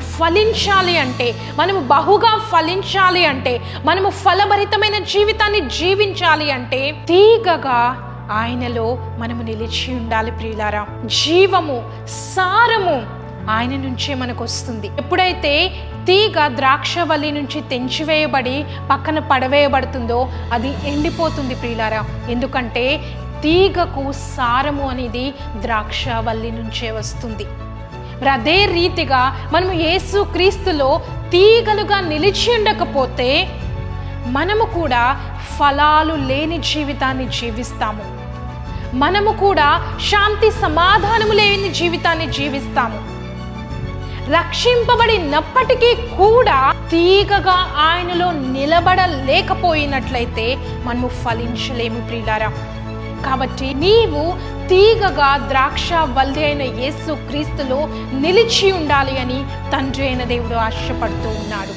ఫలించాలి అంటే మనము బహుగా ఫలించాలి అంటే మనము ఫలభరితమైన జీవితాన్ని జీవించాలి అంటే తీగగా ఆయనలో మనము నిలిచి ఉండాలి ప్రియులారా. జీవము సారము ఆయన నుంచే మనకు వస్తుంది ఎప్పుడైతే తీగ ద్రాక్షవల్లి నుంచి తెంచివేయబడి పక్కన పడవేయబడుతుందో అది ఎండిపోతుంది ప్రియులారా. ఎందుకంటే తీగకు సారము అనేది ద్రాక్షవల్లి నుంచే వస్తుంది. మరి అదే రీతిగా మనము యేసు క్రీస్తులో తీగలుగా నిలిచి ఉండకపోతే మనము కూడా ఫలాలు లేని జీవితాన్ని జీవిస్తాము. మనము కూడా శాంతి సమాధానము లేని జీవితాన్ని జీవిస్తాము. రక్షింపబడినప్పటికీ కూడా తీగగా ఆయనలో నిలబడలేకపోయినట్లయితే మనము ఫలించలేము ప్రియులారా. కాబట్టి నీవు తీగగా ద్రాక్ష వల్లి అయిన యేసు క్రీస్తులో నిలిచి ఉండాలి అని తండ్రి అయిన దేవుడు ఆశపడుతూ ఉన్నాడు.